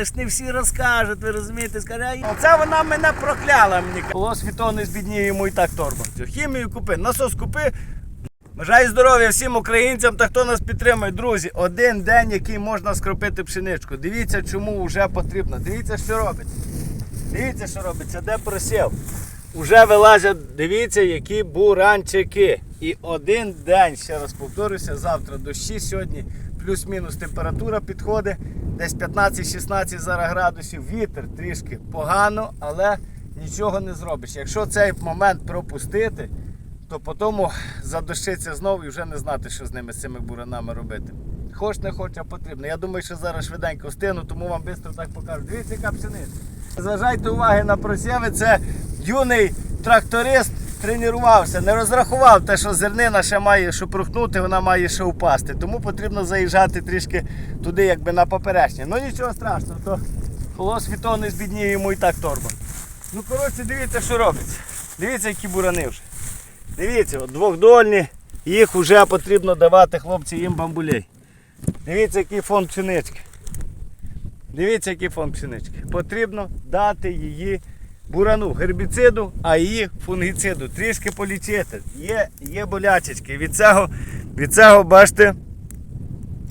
але ж не всі розкажуть, ви розумієте, скажуть, «Ай, це вона мене прокляла мені. Було світо не збідніє йому і так торба. Хімію купи, насос купи. Бажаю здоров'я всім українцям та хто нас підтримує. Друзі, один день, який можна скропити пшеничку. Дивіться, чому вже потрібно. Дивіться, що робиться. Дивіться, що робиться, де просів. Уже вилазять, дивіться, які буранчики. І один день, ще раз повторюся, завтра дощі сьогодні, плюс-мінус температура підходить. Десь 15-16 зараз градусів, вітер трішки погано, але нічого не зробиш. Якщо цей момент пропустити, то потім задощиться знову і вже не знати, що з ними з цими буранами робити. Хоч не хоч, а потрібно. Я думаю, що зараз швиденько встину, тому вам швидко так покажу. Дивіться, яка пшениця. Зважайте уваги на просєви, це юний тракторист тренувався, не розрахував те, що зернина ще має що прухнути, вона має ще впасти. Тому потрібно заїжджати трішки туди, якби на поперечні. Ну нічого страшного, то полосвіто не збідніє йому і так торба. Ну, коротше, дивіться, що робиться. Дивіться, які бурани вже. Дивіться, от двохдольні, їх вже потрібно давати хлопці їм бамбулей. Дивіться, який фон пшенички. Дивіться, який фон пшенички. Потрібно дати її бурану гербіциду, а її фунгіциду. Трішки полічити. Є, є болячечки. Від цього, від цього, бачите,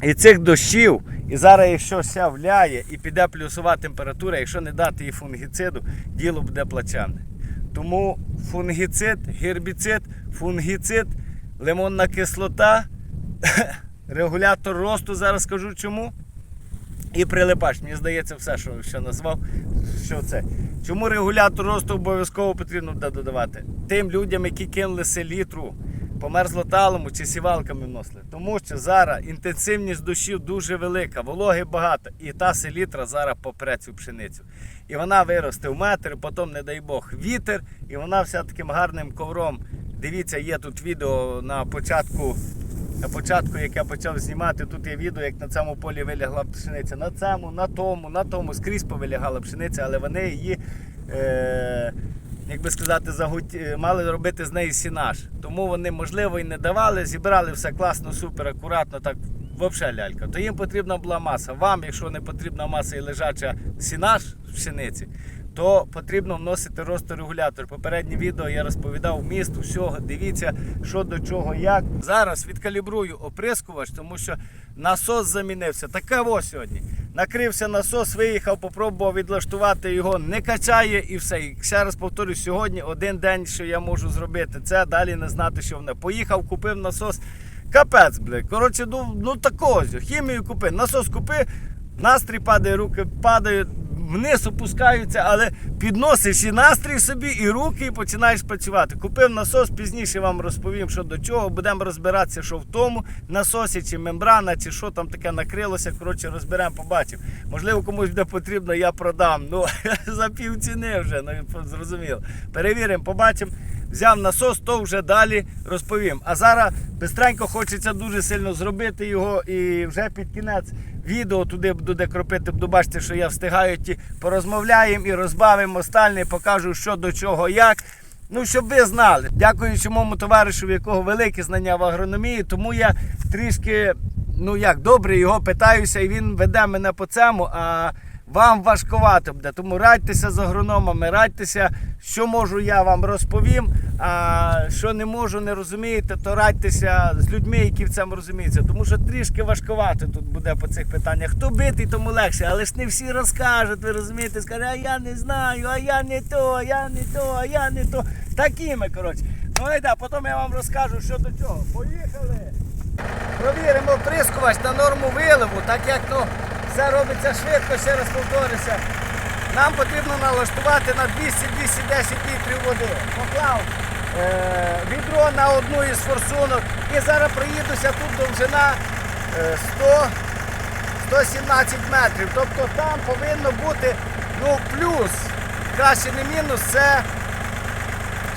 і цих дощів, і зараз, якщо ся вляє і піде плюсова температура, якщо не дати їй фунгіциду, діло буде плачевне. Тому фунгіцид, гербіцид, фунгіцид, лимонна кислота, регулятор росту, зараз скажу чому. І прилипач, мені здається, все, що, що назвав. Що це? Чому регулятор росту обов'язково потрібно додавати? Тим людям, які кинули селітру по мерзлоталому чи сівалками вносили. Тому що зараз інтенсивність дощів дуже велика, вологи багато, і та селітра зараз попре цю пшеницю. І вона виросте в метр, потім, не дай Бог, вітер, і вона вся таким гарним ковром. Дивіться, є тут відео на початку на початку, як я почав знімати, тут є відео, як на цьому полі вилягла пшениця. На цьому, на тому, на тому скрізь повилягала пшениця, але вони її, е, як би сказати, загут... е, мали робити з неї сінаж. Тому вони, можливо, і не давали, зібрали все класно, супер, акуратно, так взагалі лялька. То їм потрібна була маса. Вам, якщо не потрібна маса і лежача сінаж пшениці, то потрібно вносити росторегулятор. Попереднє відео я розповідав вміст усього. Дивіться, що до чого, як. Зараз відкалібрую оприскувач, тому що насос замінився. Таке ось сьогодні. Накрився насос, виїхав, попробував відлаштувати його, не качає і все. І ще раз повторюю, сьогодні один день, що я можу зробити, це далі не знати, що воно. Поїхав, купив насос. Капець, бля. Коротше, ну, ну такого. Хімію купи, насос купи, настрій падає, руки падають вниз опускаються, але підносиш і настрій собі, і руки, і починаєш працювати. Купив насос, пізніше вам розповім, що до чого. Будемо розбиратися, що в тому насосі, чи мембрана, чи що там таке накрилося. Коротше, розберемо, побачимо. Можливо, комусь буде потрібно, я продам. Ну, за півціни вже, ну зрозуміло. Перевіримо, побачимо. Взяв насос, то вже далі розповім. А зараз бистренько хочеться дуже сильно зробити його і вже під кінець відео туди буду де кропити, буду бачити, що я встигаю ті порозмовляємо і розбавимо остальне, покажу, що до чого, як. Ну, щоб ви знали. Дякуючи моєму товаришу, в якого великі знання в агрономії, тому я трішки, ну як, добре його питаюся, і він веде мене по цьому. а вам важкувато буде. Тому радьтеся з агрономами, радьтеся, що можу, я вам розповім. А що не можу, не розумієте, то радьтеся з людьми, які в цьому розуміються. Тому що трішки важкувато тут буде по цих питаннях. Хто битий, тому легше, але ж не всі розкажуть, ви розумієте, скажуть, а я не знаю, а я не то, а я не то, а я не то. Такими, коротше. Ну айда, потім я вам розкажу, що до чого. Поїхали! Провіримо прискувач на норму виливу, так як ну, все робиться швидко, ще раз повторюся. Нам потрібно налаштувати на 200-210 літрів води. Поклав е, відро на одну із форсунок і зараз проїдуся тут довжина е, 100 117 метрів. Тобто там повинно бути ну, плюс, краще не мінус, це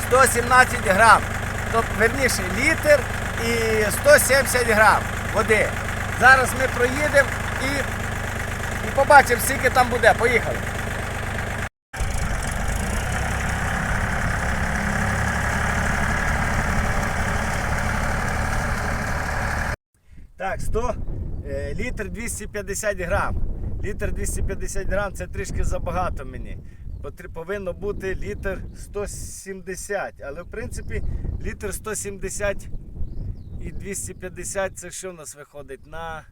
117 грам. Тобто, верніше, літр і 170 грам води. Зараз ми проїдемо і, і побачимо, скільки там буде. Поїхали. Так, 100 е, літр 250 грам. літр 250 грам це трішки забагато мені. Повинно бути літр 170. Але в принципі літр 170 і 250 це що в нас виходить? На,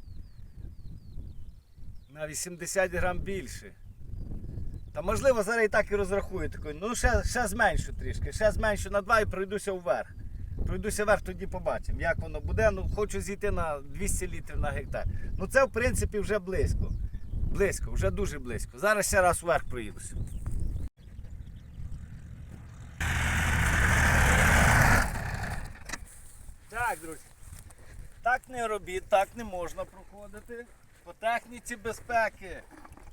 на 80 грам більше. Та можливо зараз і так і розрахую такий. Ну ще, ще зменшу трішки, ще зменшу на 2 і пройдуся вверх. Пройдуся вверх, тоді побачимо, як воно буде. Ну, хочу зійти на 200 літрів на гектар. Ну це в принципі вже близько. Близько, вже дуже близько. Зараз ще раз вверх проїдуся. Так, друзі. Так не робіть, так не можна проходити. По техніці безпеки.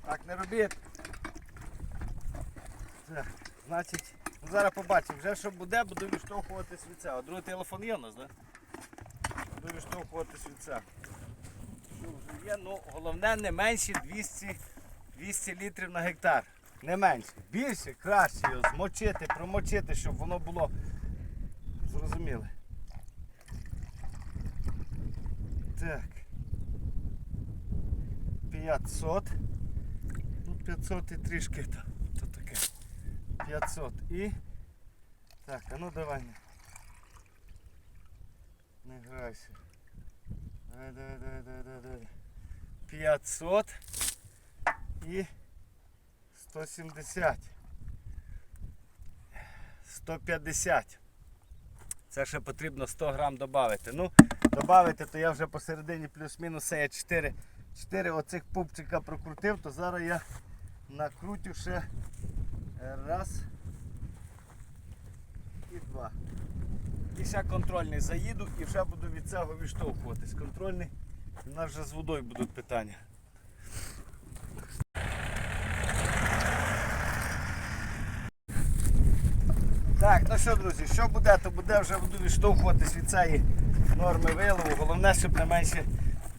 Так не робіть. Так, значить, ну зараз побачимо, вже що буде, буду відштовхуватись від цього. Другий телефон є у нас, так? Буду відштовхуватись від цього. Що вже є, ну головне не менше 200, 200 літрів на гектар. Не менше. Більше, краще його змочити, промочити, щоб воно було зрозуміле. Так. 500. Ну, 500 і трішки то, то таке. 500 і. Так, а ну давай. Не, не грайся. Давай, давай, давай, давай, давай, давай. 500 і 170. 150. Це ще потрібно 100 грам додати. Ну, додати, то я вже посередині плюс-мінус я 4, 4 оцих пупчика прокрутив, то зараз я накрутю ще раз і два. І ще контрольний заїду і вже буду від цього відштовхуватись. Контрольний, у нас вже з водою будуть питання. Так, ну що, друзі, що буде, то буде вже буду відштовхуватись від цієї норми вилову. Головне, щоб не менше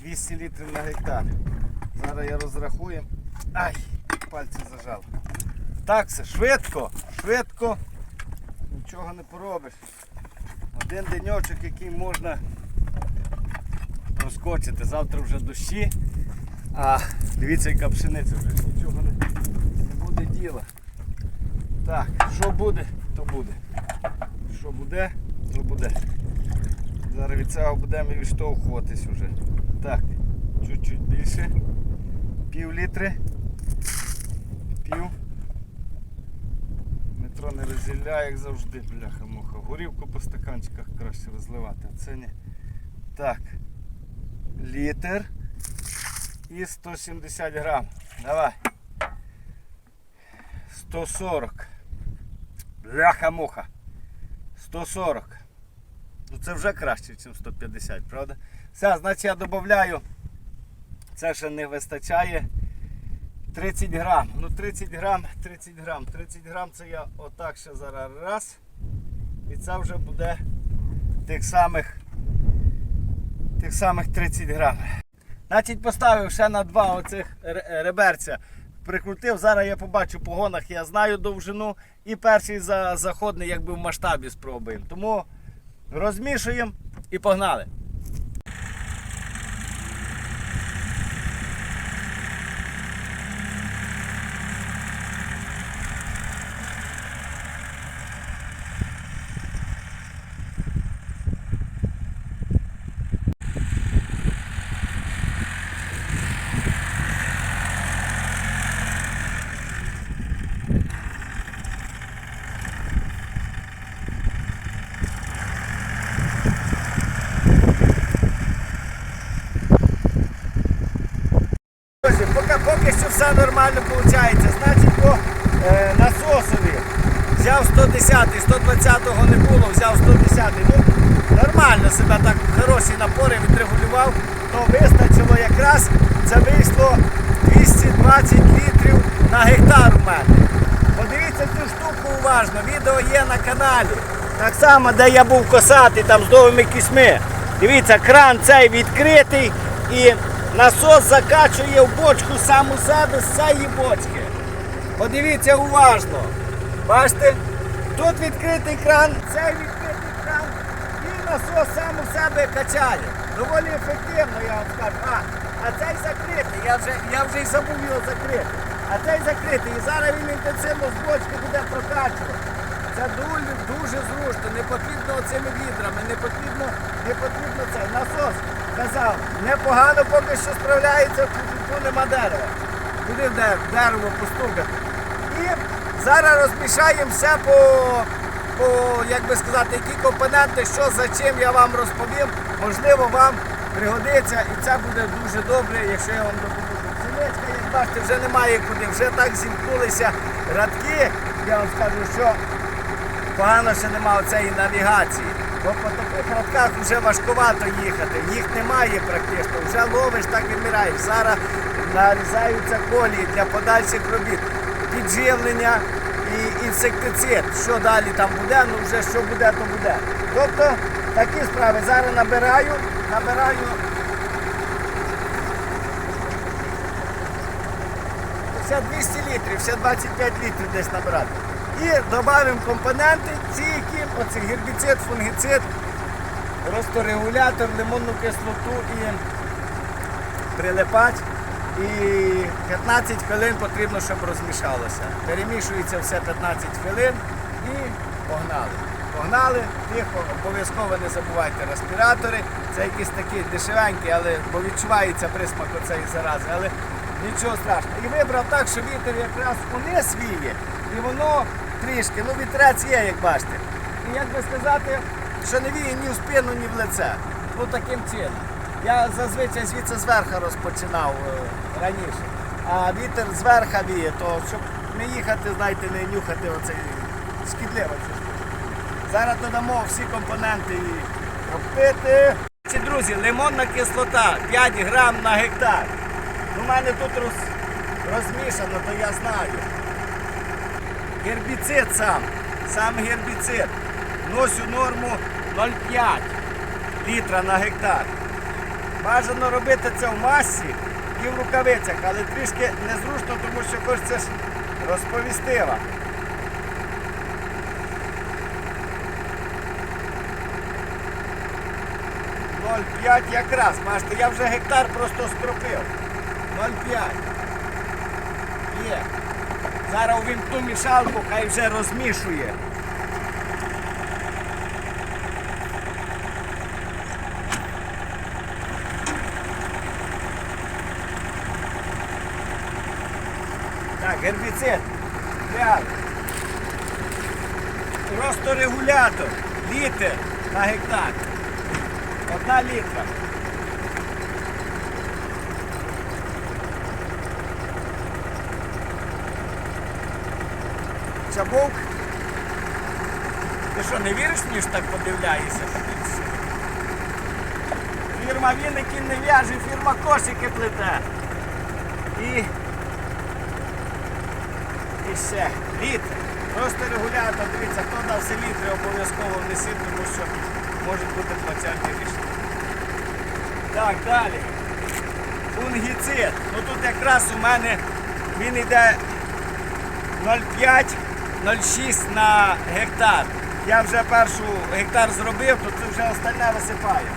200 літрів на гектар. Зараз я розрахую. Ай, пальці зажав. Так все, швидко, швидко. Нічого не поробиш. Один деньочок, який можна проскочити. Завтра вже дощі. А дивіться, яка пшениця вже нічого не, не буде діла. Так, що буде, то буде. Що буде, то буде. Зараз від цього будемо відштовхуватись вже. Так, чуть-чуть більше. Пів літри. Пів. Метро не розділяє, як завжди, бляха-муха. Горівку по стаканчиках краще розливати, а це не. Так. Літр і 170 грам. Давай. 140. Бляха-муха. 140. Ну це вже краще, ніж 150, правда? Все, значить я додаю. Це ще не вистачає. 30 грам. Ну 30 грам, 30 грам. 30 грам це я отак ще зараз раз. І це вже буде тих самих тих самих 30 грам. Значить поставив ще на два оцих реберця. Прикрутив, зараз я побачу по гонах, я знаю довжину і перший за заходний якби в масштабі спробуємо. Тому розмішуємо і погнали. Друзі, поки, поки що все нормально виходить. Значить, по е, насосові взяв 110, 120-го не було, взяв 110. Ну, нормально себе так хороші напори відрегулював, то вистачило якраз, це вийшло 220 літрів на гектар у мене. Подивіться цю штуку уважно, відео є на каналі. Так само, де я був косати, там з довгими кісьми. Дивіться, кран цей відкритий і насос закачує в бочку сам у себе з цієї бочки. Подивіться уважно. Бачите? Тут відкритий кран, цей відкритий кран, і насос сам у себе качає. Доволі ефективно, я вам скажу. А, а цей закритий. Я вже, я вже й забув його закрити. А цей закритий. І зараз він інтенсивно з бочки буде прокачувати. Це дуже, дуже зручно, не потрібно оцими відрами, не потрібно, не потрібно це. Насос казав, непогано поки що справляється, тут, нема дерева. Туди дерево постукати. І зараз розмішаємо все по, по, як би сказати, які компоненти, що за чим я вам розповім. Можливо, вам пригодиться і це буде дуже добре, якщо я вам допоможу. Сінечка, як бачите, вже немає куди, вже так зімкнулися радки. Я вам скажу, що погано, що немає цієї навігації. Бо по радках вже важкувато їхати. Їх немає практично. Вже ловиш, так і вмираєш. Зараз нарізаються колії для подальших робіт. Підживлення і інсектицид. Що далі там буде, ну вже що буде, то буде. Тобто такі справи. Зараз набираю, набираю. Ще 200 літрів, ще 25 літрів десь набирати. І додаємо компоненти, ці які, оце гербіцид, фунгіцид, росторегулятор, лимонну кислоту і прилипач. І 15 хвилин потрібно, щоб розмішалося. Перемішується все 15 хвилин і погнали. Погнали, тихо, обов'язково не забувайте респіратори. Це якісь такі дешевенькі, але бо відчувається присмак оцеї зарази, але нічого страшного. І вибрав так, що вітер якраз униз віє, і воно трішки, ну вітрець є, як бачите. І як би сказати, що не віє ні в спину, ні в лице. Ну таким чином. Я зазвичай звідси зверху розпочинав е, раніше. А вітер зверху віє, то щоб не їхати, знаєте, не нюхати оцей шкідливо. Зараз додамо всі компоненти і пропити. Ці друзі, лимонна кислота 5 грам на гектар. У мене тут роз, розмішано, то я знаю. Гербіцид сам, сам гербіцид. Носю норму 0,5 літра на гектар. Бажано робити це в масі і в рукавицях, але трішки незручно, тому що хочеться розповісти вам. П'ять якраз, бачите, я вже гектар просто скропив. 0,5. Є. Зараз увімкну мішалку, хай вже розмішує. Так, гербіцид. П'ять. Росторегулятор. Літр на гектар. Одна літра. Чабук. Ти що, не віриш мені, що так подивляєшся? Фірма Вінникін не в'яже, фірма кошики плете. І, і ще літр. Просто регулятор, дивіться, хто дав всі літри, обов'язково внесіть, тому що можуть бути плацянки рішення. Так, далі. Фунгіцид. Ну тут якраз у мене він йде 0,5-0,6 на гектар. Я вже першу гектар зробив, то це вже остальне висипаю.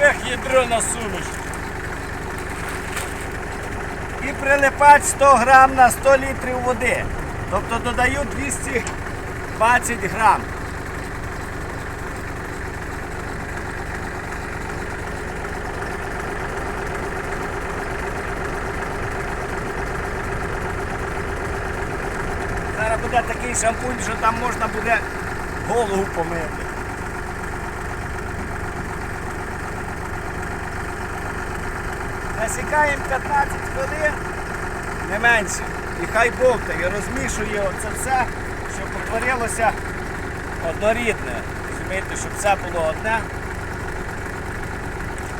Ех, ядро насунеш. І прилипач 100 грам на 100 літрів води. Тобто додаю 220 грам. Зараз буде такий шампунь, що там можна буде голову помити. Засікаємо 15 хвилин, не менше. І хай бовтає, розмішує оце все, щоб утворилося однорідне. Розумієте, щоб все було одне.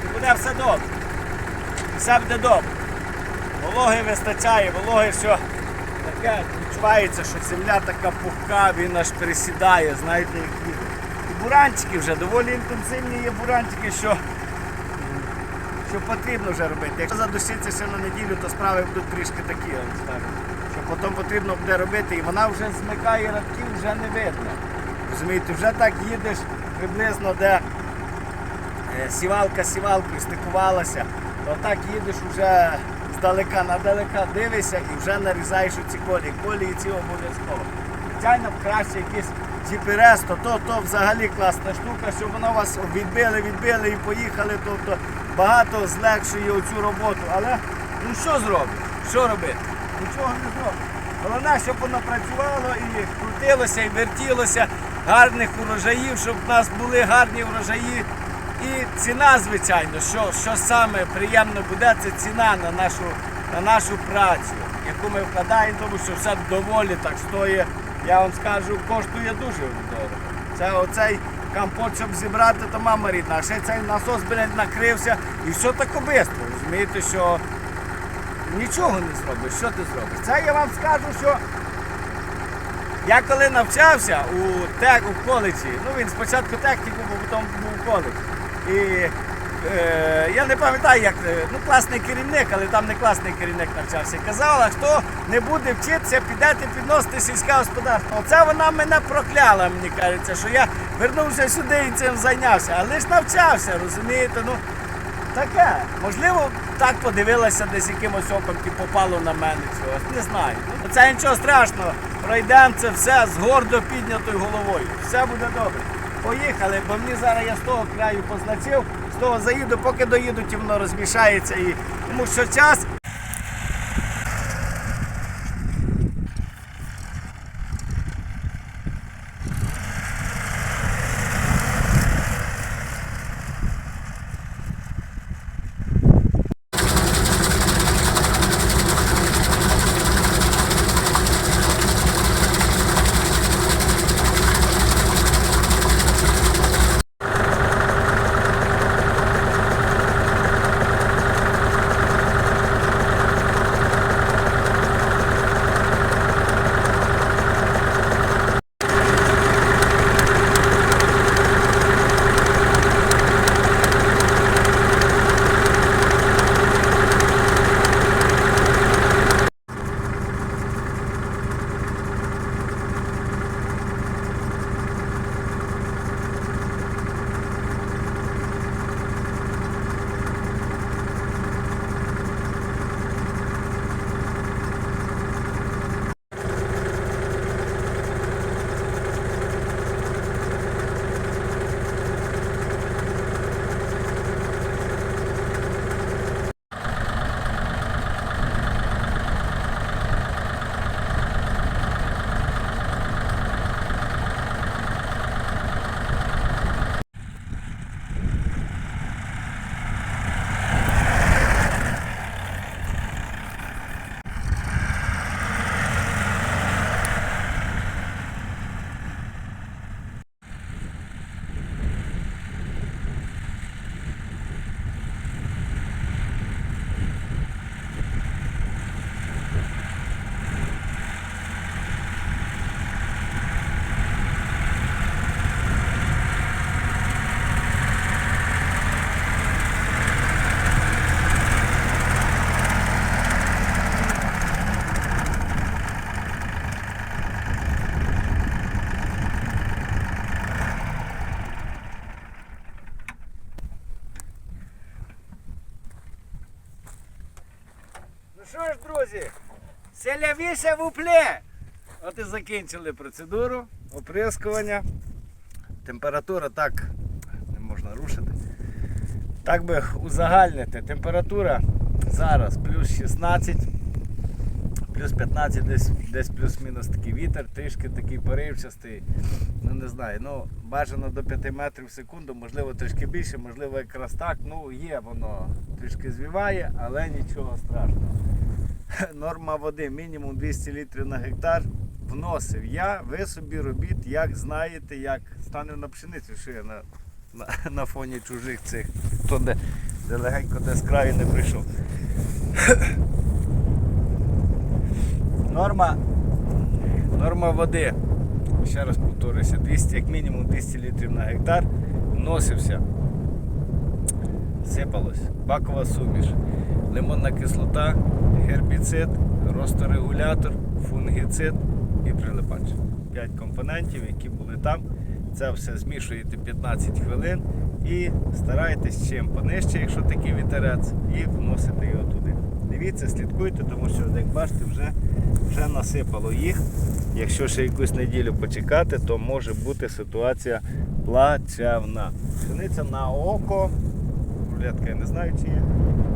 І буде все добре. І все буде добре. Вологи вистачає, вологи, що таке відчувається, що земля така пухка, він аж присідає, знаєте, які. І буранчики вже доволі інтенсивні є буранчики, що що потрібно вже робити. Якщо задушиться ще на неділю, то справи будуть трішки такі. Що потім потрібно буде робити, і вона вже змикає радків, вже не видно. Розумієте, вже так їдеш приблизно, де е, сівалка сівалкою стикувалася, то так їдеш вже здалека надалека дивишся і вже нарізаєш оці колії. Колії ці обов'язково. Звичайно, краще якийсь GPS, то, то, то взагалі класна штука, щоб воно вас відбили, відбили і поїхали, тобто багато злегшує оцю роботу. Але ну що зробиш? Що робити? Нічого не зробиш. Головне, щоб воно працювало і крутилося, і вертілося, гарних урожаїв, щоб в нас були гарні урожаї. І ціна, звичайно, що, що саме приємно буде, це ціна на нашу, на нашу працю, яку ми вкладаємо, тому що все доволі так стоїть, я вам скажу, коштує дуже дорого. Це оцей компот, щоб зібрати, то мама рідна, а ще цей насос блядь, накрився і все так швидко. Розумієте, що нічого не зробиш. Що ти зробиш? Це я вам скажу, що я коли навчався у тек у коледжі, ну він спочатку техніку, був, потім був коледж. І е, я не пам'ятаю, як е, ну класний керівник, але там не класний керівник навчався. Казала, хто не буде вчитися, підете підносити сільське господарство. Оце вона мене прокляла, мені кажеться, що я вернувся сюди і цим зайнявся. Але ж навчався, розумієте? Ну, Таке. Можливо, так подивилася десь якимось оком і попало на мене чогось. Не знаю. Ну, Це нічого страшного. Пройдемо це все з гордо піднятою головою. Все буде добре. Поїхали, бо мені зараз я з того краю позначив, з того заїду, поки доїду, воно розмішається. І... Тому що час. Селявіся в упле. От і закінчили процедуру оприскування. Температура так не можна рушити. Так би узагальнити. Температура зараз плюс 16, плюс 15, десь, десь плюс-мінус такий вітер, трішки такий поривчастий. Ну не знаю, ну бажано до 5 метрів в секунду, можливо трішки більше, можливо якраз так. Ну є воно трішки звіває, але нічого страшного. Норма води мінімум 200 літрів на гектар. Вносив я, ви собі робіть, як знаєте, як стане на пшеницю, що я на, на, на фоні чужих цих, хто де, де легенько де з краю не прийшов. Норма, норма води, ще раз повторюся, 200, як мінімум 200 літрів на гектар вносився. Сипалось, бакова суміш, лимонна кислота, гербіцид, росторегулятор, фунгіцид і прилипач. П'ять компонентів, які були там. Це все змішуєте 15 хвилин і старайтесь чим понижче, якщо такий вітерець, і вносите його туди. Дивіться, слідкуйте, тому що, як бачите, вже, вже насипало їх. Якщо ще якусь неділю почекати, то може бути ситуація плачевна. Пшениця на око, рулетка я не знаю, чи є,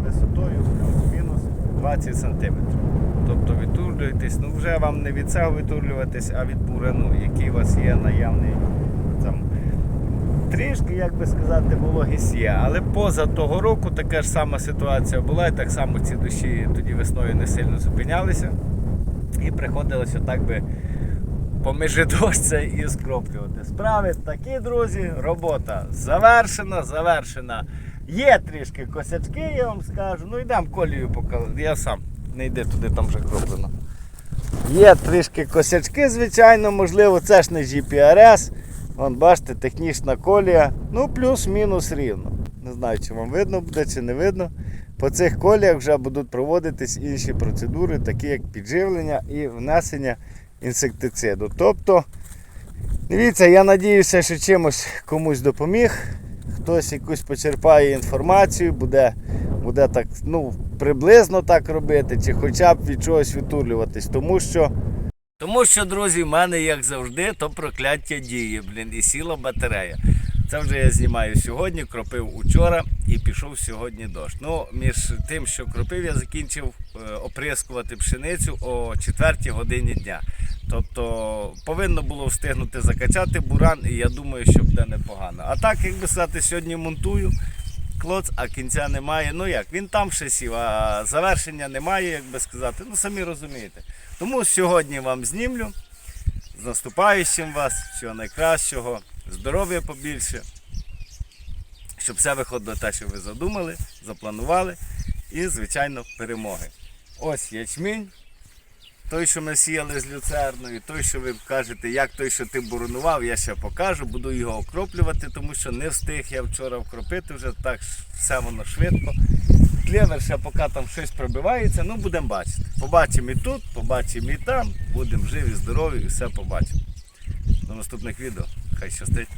висотою плюс-мінус 20 см. Тобто відтурлюєтесь, ну вже вам не від цього відтурлюватись, а від бурану, який у вас є наявний там. Трішки, як би сказати, вологість є. Але поза того року така ж сама ситуація була, і так само ці дощі тоді весною не сильно зупинялися. І приходилося так би поміж дощця і скроплювати. Справи такі, друзі, робота завершена, завершена. Є трішки косячки, я вам скажу. Ну йдемо колію покажу. Я сам не йди туди, там вже кроплено. Є трішки косячки, звичайно, можливо, це ж не GPRS. Вон, бачите, технічна колія. Ну, плюс-мінус рівно. Не знаю, чи вам видно буде, чи не видно. По цих коліях вже будуть проводитись інші процедури, такі як підживлення і внесення інсектициду. Тобто, дивіться, я надіюся, що чимось комусь допоміг. Хтось якусь почерпає інформацію, буде, буде так, ну, приблизно так робити, чи хоча б від чогось відтулюватись. Тому що тому що, друзі, в мене, як завжди, то прокляття діє, блін, і сіла батарея. Це вже я знімаю сьогодні, кропив учора і пішов сьогодні дощ. Ну, між тим, що кропив, я закінчив е, оприскувати пшеницю о 4 годині дня. Тобто повинно було встигнути закачати буран, і я думаю, що буде непогано. А так, як би сказати, сьогодні монтую клоц, а кінця немає. Ну як, він там ще сів, а завершення немає, як би сказати. Ну самі розумієте. Тому сьогодні вам знімлю. З наступаючим вас, всього найкращого, здоров'я побільше, щоб все виходило те, що ви задумали, запланували, і, звичайно, перемоги. Ось ячмінь. Той, що ми сіяли з люцерною, той, що ви кажете, як той, що ти боронував, я ще покажу, буду його окроплювати, тому що не встиг я вчора вкропити вже так все воно швидко. Клевер ще поки там щось пробивається, ну будемо бачити. Побачимо і тут, побачимо і там, будемо живі, здорові і все побачимо. До наступних відео. Хай щастить.